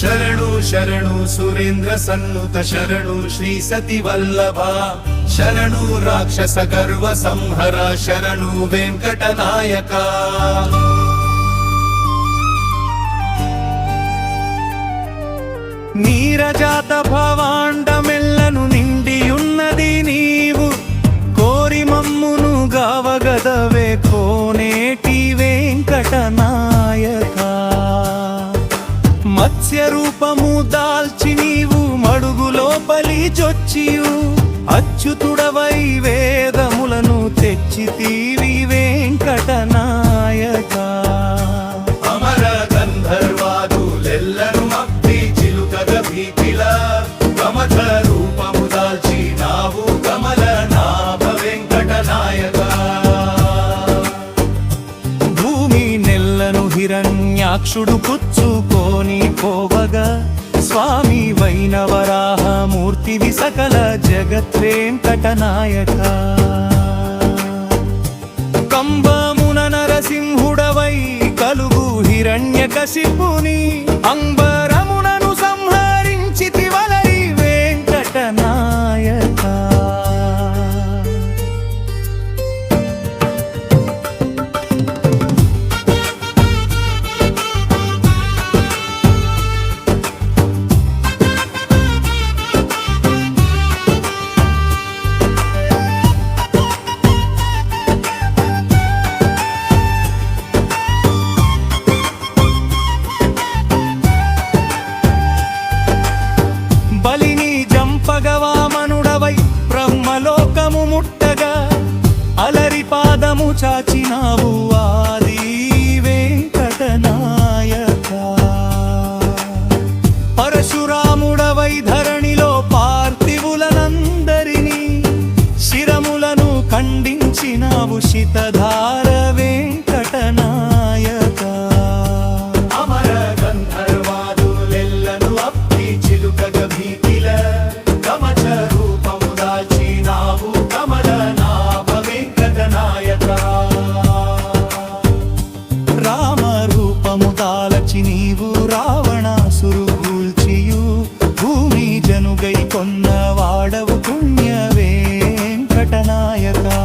శరణు శరణు సురేంద్ర సన్నుత శరణు శ్రీ సతి వల్లభ శరణు రాక్షస గర్వ సంహర శరణు వెంకట నాయక నీరజాత భవాండమెల్లను నిండియున్నది నీవు. కోరి మమ్మును గావగదవే కోనేటి రూపము దాల్చి నీవు మడుగులో లోపలి అచ్యుతుడవై వేదములను తెచ్చితీవి వెంకటనాయక. అమర గంధర్వాదులెల్లను మక్తి చిలుకగ భీతిల కమథ రూపము దాల్చి నావు కమల నాభ వెంకట హిరణ్యాక్షుడు పుచ్చుకొని పోవగా స్వామి వైనవరాహమూర్తివి సకల జగత్వేంకటనాయక. కంబమున నరసింహుడవై కలుగు హిరణ్యకశిపుని అలరి పాదము చాచినావు ఆది వెంకటనాయక. పరశురాముడవై ధరణిలో పార్థివులనందరినీ శిరములను ఖండించినావు శితధా తాము తాలచి నీవు రావణాసురు గూల్చియు భూమి జనుగై కొన్న వాడవు పుణ్య వెంకటనాయకా